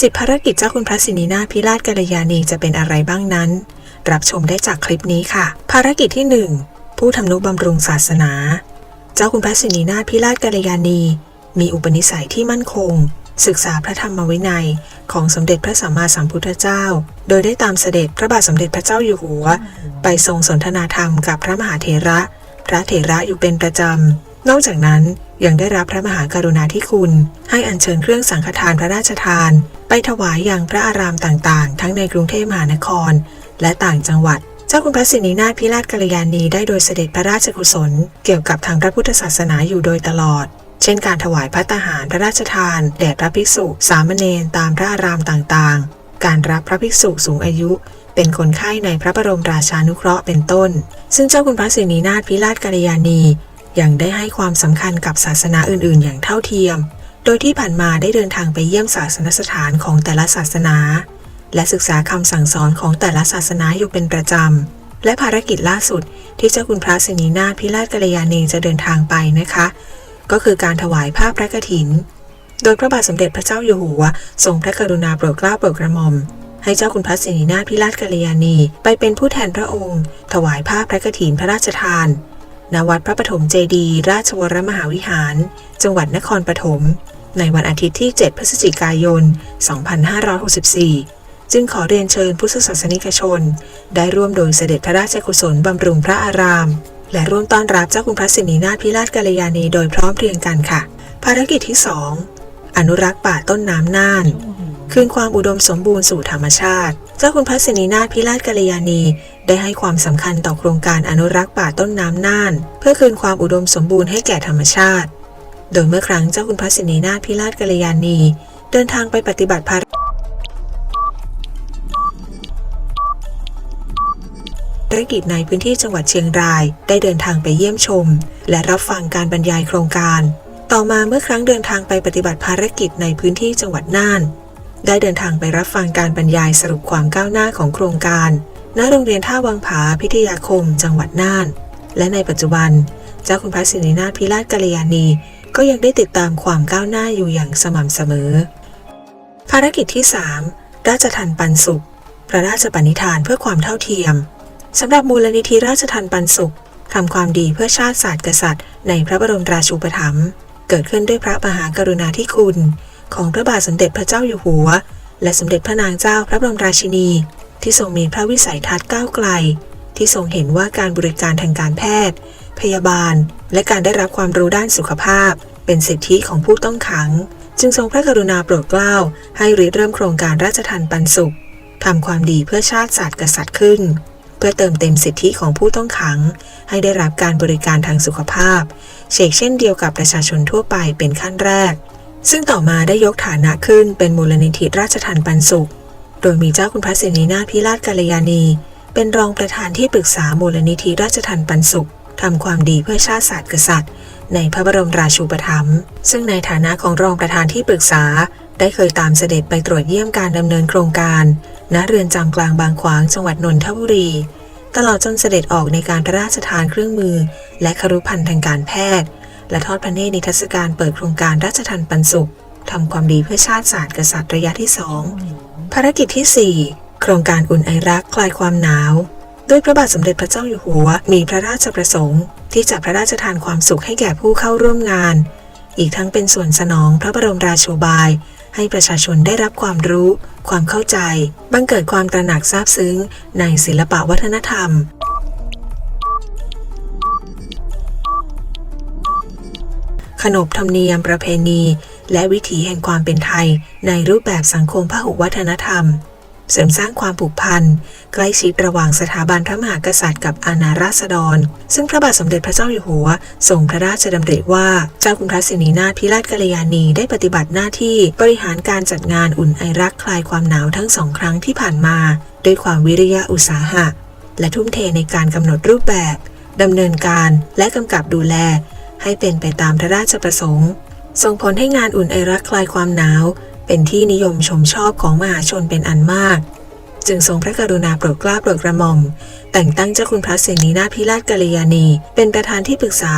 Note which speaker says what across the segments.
Speaker 1: สิบภารกิจเจ้าคุณพระสินีนาถพิราชกัลยาณีจะเป็นอะไรบ้างนั้น รับชมได้จากคลิปนี้ค่ะ ภารกิจที่หนึ่งผู้ทำนุบำรุงศาสนา เจ้าคุณพระสินีนาถพิราชกัลยาณี มีอุปนิสัยที่มั่นคง ศึกษาพระธรรมวินัย ของสมเด็จพระสัมมาสัมพุทธเจ้า โดยได้ตามเสด็จพระบาทสมเด็จพระเจ้าอยู่หัว ไปทรงสนทนาธรรมกับพระมหาเถระ พระเถระอยู่เป็นประจำ นอกจากนั้นยังได้รับพระมหากรุณาธิคุณ ให้อัญเชิญเครื่องสังฆทานพระราชทาน ไปถวายอย่างพระอารามต่างๆ ทั้งในกรุงเทพมหานคร และต่างจังหวัด เจ้าคุณพระสินีนาถพิราชกัลยาณีได้โดยเสด็จพระราชกุศล เกี่ยวกับทางพระพุทธศาสนาอยู่โดยตลอด เช่นการถวายพระตาหารพระราชทานแด่พระภิกษุ สามเณรตามพระอารามต่างๆ การรับพระภิกษุสูงอายุเป็นคนไข้ในพระบรมราชานุเคราะห์เป็นต้น ซึ่งเจ้าคุณพระสินีนาถพิราชกัลยาณี ยังได้ให้ความสำคัญกับศาสนาอื่นๆ อย่างเท่าเทียม โดยที่ผ่านมาได้เดินทางไปเยี่ยมศาสนสถานของแต่ละศาสนา และศึกษาคำสั่งสอนของแต่ละศาสนาอยู่เป็นประจำ และภารกิจล่าสุดที่เจ้าคุณพระสินีนาถพิราชกัลยาณีจะเดินทางไปนะคะ ก็คือการถวายผ้าพระกฐิน โดยพระบาทสมเด็จพระเจ้าอยู่หัว ทรงพระกรุณาโปรดเกล้าโปรดกระหม่อมให้เจ้าคุณพระสินีนาถพิราชกัลยาณี ไปเป็นผู้แทนพระองค์ ถวายผ้าพระกฐินพระราชทาน ณวัดพระปฐมเจดีราชวรมหาวิหาร จังหวัดนครปฐม ในวันอาทิตย์ที่ 7 พฤศจิกายน 2564 จึงขอเรียนเชิญพุทธศาสนิกชน ได้ร่วมโดยเสด็จพระราชกุศลบำรุงพระอาราม และร่วมต้อนรับเจ้าคุณพระสินีนาถพิราชกัลยาณีโดยพร้อมเพรียงกันค่ะ ภารกิจที่ 2 อนุรักษ์ป่าต้นน้ำน่านคืนความอุดมสมบูรณ์สู่ธรรมชาติ เจ้าคุณพระสินีนาถพิราชกัลยาณี ได้ให้ความสำคัญต่อโครงการอนุรักษ์ป่าต้นน้ำน่าน เพื่อคืนความอุดมสมบูรณ์ให้แก่ธรรมชาติ โดยเมื่อครั้งเจ้าคุณพระสินีนาถพิราชกัลยาณี เดินทางไปปฏิบัติภารภารกิจในพื้นที่จังหวัดเชียงราย ได้เดินทางไปเยี่ยมชม และรับฟังการบรรยายโครงการ ต่อมาเมื่อครั้งเดินทางไปปฏิบัติภารกิจในพื้นที่จังหวัดน่าน ได้เดินทางไปรับฟังการบรรยายสรุปความก้าวหน้าของโครงการ ณโรงเรียนท่าวังผาพิทยาคม จังหวัดน่าน และในปัจจุบัน เจ้าคุณพระสินีนาถพิราชกัลยาณี ก็ยังได้ติดตามความก้าวหน้าอยู่อย่างสม่ำเสมอ ภารกิจที่ 3 ราชทันปันสุข พระราชปณิธานเพื่อความเท่าเทียมสำหรับมูลนิธิราชทันปันสุขทำความดีเพื่อชาติศาสตร์กษัตริย์ ในพระบรมราชูปถัมภ์เกิดขึ้นด้วยพระมหากรุณาธิคุณ ของพระบาทสมเด็จพระเจ้าอยู่หัว และสมเด็จพระนางเจ้าพระบรมราชินี ที่ทรงมีพระวิสัยทัศน์ก้าวไกล ที่ทรงเห็นว่าการบริการทางการแพทย์ พยาบาล และการได้รับความรู้ด้านสุขภาพ เป็นสิทธิของผู้ต้องขัง จึงทรงพระกรุณาโปรดเกล้า ให้ริเริ่มโครงการราชทันปันสุขทำความดีเพื่อชาติศาสตร์กษัตริย์ขึ้น เพื่อเติมเต็มสิทธิของผู้ต้องขัง ให้ได้รับการบริการทางสุขภาพเชกเช่นเดียวกับประชาชนทั่วไปเป็นขั้นแรก ซึ่งต่อมาได้ยกฐานะขึ้นเป็นมูลนิธิราชทันปันสุข โดยมีเจ้าคุณพระเสนีนาถพิราชกัลยาณีเป็นรองประธานที่ปรึกษามูลนิธิราชทันปันสุขทำความดีเพื่อชาติศาสตร์กษัตริย์ ในพระบรมราชูปถัมภ์ซึ่งในฐานะของรองประธานที่ปรึกษา ได้เคยตามเสด็จไปตรวจเยี่ยมการดำเนินโครงการณเรือนจำกลางบางขวางจังหวัดนนทบุรี ตลอดจนเสด็จออกในการพระราชทานเครื่องมือ และครุภัณฑ์ทางการแพทย์ และทอดพระเนตรนิทรรศการเปิดโครงการราชทันปันสุขทำความดีเพื่อชาติศาสตร์กษัตริย์ระยะที่2 ภารกิจที่ 4 โครงการอุ่นไอรักคลายความหนาว ด้วยพระบาทสมเด็จพระเจ้าอยู่หัว มีพระราชประสงค์ ที่จะพระราชทานความสุขให้แก่ผู้เข้าร่วมงาน อีกทั้งเป็นส่วนสนองพระบรมราโชบาย ให้ประชาชนได้รับความรู้ ความเข้าใจ บังเกิดความตระหนักซาบซึ้ง ในศิลปวัฒนธรรมขนบธรรมเนียมประเพณี และวิถีแห่งความเป็นไทย ในรูปแบบสังคมพหุวัฒนธรรม เสริมสร้างความผูกพัน ใกล้ชิดระหว่างสถาบันพระมหากษัตริย์กับอาณาราษฎร ซึ่งพระบาทสมเด็จพระเจ้าอยู่หัวทรงพระราชดำริว่าเจ้าคุณพระสินีนาถพิราชกัลยาณีได้ปฏิบัติหน้าที่บริหารการจัดงานอุ่นไอรักคลายความหนาวทั้งสองครั้งที่ผ่านมาด้วยความวิริยะอุตสาหะ และทุ่มเทในการกำหนดรูปแบบดำเนินการและกำกับดูแล ให้เป็นไปตามพระราชประสงค์ ส่งผลให้งานอุ่นไอรักคลายความหนาว เป็นที่นิยมชมชอบของมหาชนเป็นอันมาก จึงทรงพระกรุณาโปรดเกล้าโปรดกระหม่อม แต่งตั้งเจ้าคุณพระเสนีนาถพิราชกัลยาณี เป็นประธานที่ปรึกษา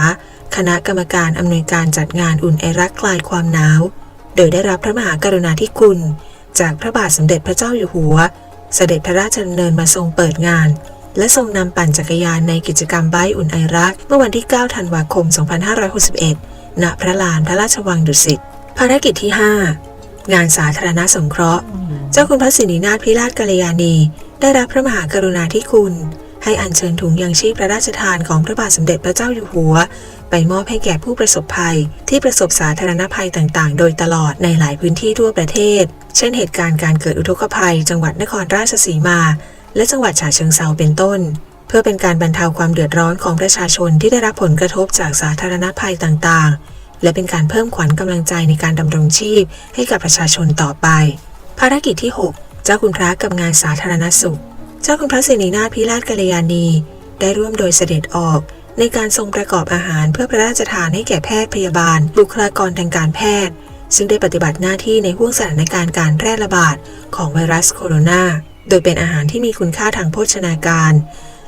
Speaker 1: คณะกรรมการอำนวยการจัดงานอุ่นไอรักคลายความหนาว โดยได้รับพระมหากรุณาธิคุณ จากพระบาทสมเด็จพระเจ้าอยู่หัว เสด็จพระราชดำเนินมาทรงเปิดงานและทรงนำปั่นจักรยานในกิจกรรมไบอุ่นไอรัก เมื่อวันที่ 9 ธันวาคม 2561 ณพระลานพระราชวังดุสิต ภารกิจที่ 5 งานสาธารณสงเคราะห์ เจ้าคุณพระสิรินาถพิราชกัลยาณี ได้รับพระมหากรุณาธิคุณ ให้อัญเชิญถุงยังชีพพระราชทานของพระบาทสมเด็จพระเจ้าอยู่หัว ไปมอบให้แก่ผู้ประสบภัย ที่ประสบสาธารณภัยต่างๆ โดยตลอดในหลายพื้นที่ทั่วประเทศ เช่นเหตุการณ์การเกิดอุทกภัย จังหวัดนครราชสีมา และจังหวัดฉะเชิงเซาเป็นต้น พื่อเป็นการบรรเทาความเดือดร้อนของประชาชนที่ได้รับผลกระทบจากสาธารณภัยต่างๆ และเป็นการเพิ่มขวัญกำลังใจในการดำรงชีพ ให้กับประชาชนต่อไป ภารกิจที่ 6 เจ้าคุณพระกับงานสาธารณสุข เจ้าคุณพระสิรินาถพิราชกัลยาณี ได้ร่วมโดยเสด็จออกในการทรงประกอบอาหารเพื่อพระราชทานให้แก่แพทย์พยาบาล บุคลากรทางการแพทย์ ซึ่งได้ปฏิบัติหน้าที่ในห่วงสถานการณ์การแพร่ระบาดของไวรัสโคโรนา โดยเป็นอาหารที่มีคุณค่าทางโภชนาการ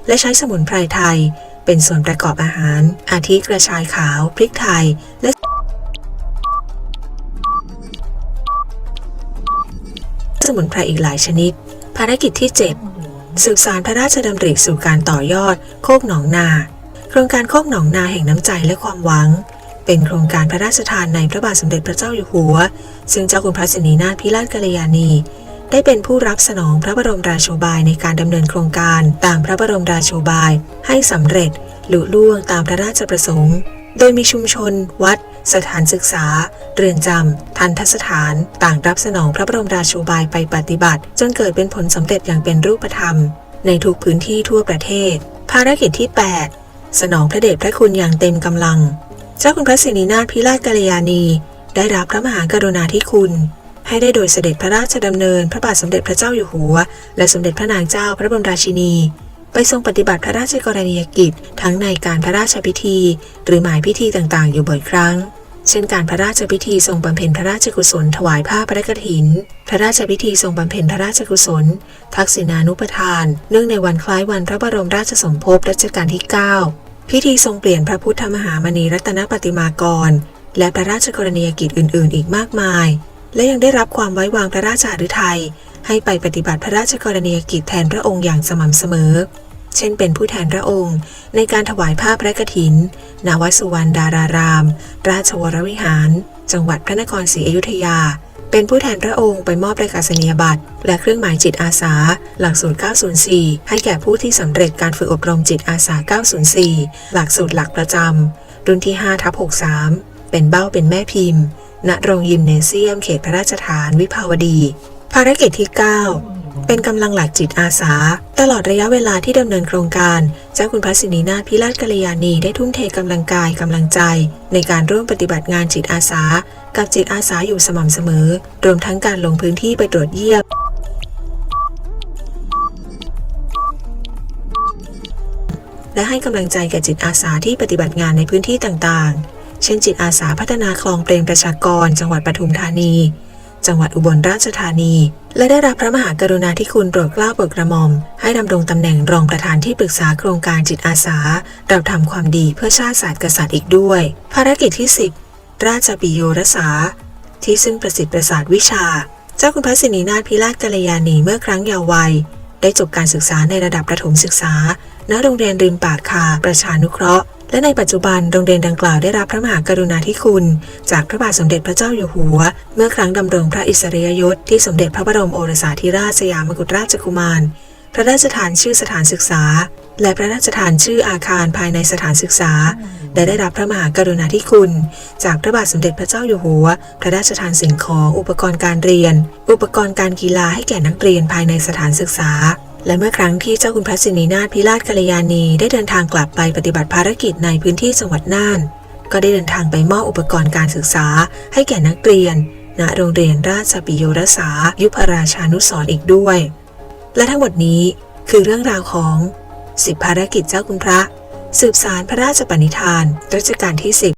Speaker 1: และใช้สมุนไพรไทย เป็นส่วนประกอบอาหาร อาทิกระชายขาว พริกไทย และสมุนไพรอีกหลายชนิด ภารกิจที่ 7 สืบสารพระราชดำริสู่การต่อยอด โคกหนองนา โครงการโคกหนองนาแห่งน้ำใจและความหวัง เป็นโครงการพระราชทานในพระบาทสมเด็จพระเจ้าอยู่หัว ซึ่งเจ้าคุณพระสินีนาถพิราชกัลยาณี ได้เป็นผู้รับสนองพระบรมราโชบายในการดำเนินโครงการตามพระบรมราโชบาย ให้สำเร็จลุล่วงตามพระราชประสงค์ โดยมีชุมชน วัด สถานศึกษา เรือนจำ ทันทสถาน ต่างรับสนองพระบรมราโชบายไปปฏิบัติ จนเกิดเป็นผลสำเร็จอย่างเป็นรูปธรรม ในทุกพื้นที่ทั่วประเทศ ภารกิจที่ 8 สนองพระเดชพระคุณอย่างเต็มกำลัง เจ้าคุณพระสิรินาถพิราชกัลยาณี ได้รับพระมหากรุณาธิคุณ ให้ได้โดยเสด็จพระราชดำเนิน พระบาทสมเด็จพระเจ้าอยู่หัว และสมเด็จพระนางเจ้าพระบรมราชินี ไปทรงปฏิบัติพระราชกรณียกิจ ทั้งในการพระราชพิธี หรือหมายพิธีต่างๆ อยู่บ่อยครั้ง เช่นการพระราชพิธีทรงบำเพ็ญพระราชกุศล ถวายผ้าพระกฐิน พระราชพิธีทรงบำเพ็ญพระราชกุศล ทักษิณานุปทาน เนื่องในวันคล้ายวันพระบรมราชสมภพรัชกาลที่ 9 พิธีทรงเปลี่ยนพระพุทธมหามณีรัตนปฏิมากร และพระราชกรณียกิจอื่น ๆ อีกมากมาย และยังได้รับความไว้วางพระราชาฤทัยให้ไปปฏิบัติพระราชกรณียกิจแทนพระองค์อย่างสม่ำเสมอ เช่นเป็นผู้แทนพระองค์ ในการถวายผ้าพระกฐินณวัดสุวรรณดาราราม ราชวรวิหาร จังหวัดพระนครศรีอยุธยา เป็นผู้แทนพระองค์ไปมอบประกาศนียบัตร และเครื่องหมายจิตอาสา หลักสูตร 904 ให้แก่ผู้ที่สำเร็จการฝึกอบรมจิตอาสา 904 หลักสูตรหลักประจำรุ่นที่5ทับ63 เป็นเบ้าเป็นแม่พิมพ์ ณ โรงยิมเนเซียมเขตพระราชฐานวิภาวดี ภารกิจที่ 9 เป็นกำลังหลักจิตอาสา ตลอดระยะเวลาที่ดำเนินโครงการ เจ้าคุณพระสินีนาถพิราชกัลยาณีได้ทุ่มเทกำลังกายกำลังใจ ในการร่วมปฏิบัติงานจิตอาสา กับจิตอาสาอยู่สม่ำเสมอ รวมทั้งการลงพื้นที่ไปตรวจเยี่ยมและให้กำลังใจแก่จิตอาสาที่ปฏิบัติงานในพื้นที่ต่างๆ เช่นจิตอาสาพัฒนาคลองเปรมประชากร จังหวัดปทุมธานี จังหวัดอุบลราชธานี และได้รับพระมหากรุณาธิคุณโปรดเกล้าโปรดกระหม่อม ให้ดำรงตำแหน่งรองประธานที่ปรึกษาโครงการจิตอาสา เราทำความดีเพื่อชาติศาสตร์กษัตริย์อีกด้วย ภารกิจที่ 10 ราชปิโยรสา ที่ซึ่งประสิทธิ์ประสาทวิชา เจ้าคุณพระสินีนาถพิราชกัลยาณีเมื่อครั้งเยาว์วัยได้จบการศึกษาในระดับประถมศึกษา ณ โรงเรียนริมปากคา ประชานุเคราะห์ และในปัจจุบันโรงเรียนดังกล่าวได้รับพระมหากรุณาธิคุณ จากพระบาทสมเด็จพระเจ้าอยู่หัว เมื่อครั้งดำรงพระอิสริยยศที่สมเด็จพระบรมโอรสาธิราชสยามกุฎราชกุมาร พระราชทานชื่อสถานศึกษา และพระราชทานชื่ออาคารภายในสถานศึกษา และได้รับพระมหากรุณาธิคุณ จากพระบาทสมเด็จพระเจ้าอยู่หัว พระราชทานสิ่งของอุปกรณ์การเรียน อุปกรณ์การกีฬาให้แก่นักเรียนภายในสถานศึกษา และเมื่อครั้งที่เจ้าคุณพระสินีนาถพิราชกัลยาณีได้เดินทางกลับไปปฏิบัติภารกิจในพื้นที่จังหวัดน่าน ก็ได้เดินทางไปมอบอุปกรณ์การศึกษา ให้แก่นักเรียน ณโรงเรียนราชปิโยรสายุพราชานุสร์อีกด้วย และทั้งหมดนี้คือเรื่องราวของ10ภารกิจเจ้าคุณพระ สืบสารพระราชปณิธานรัชกาลที่10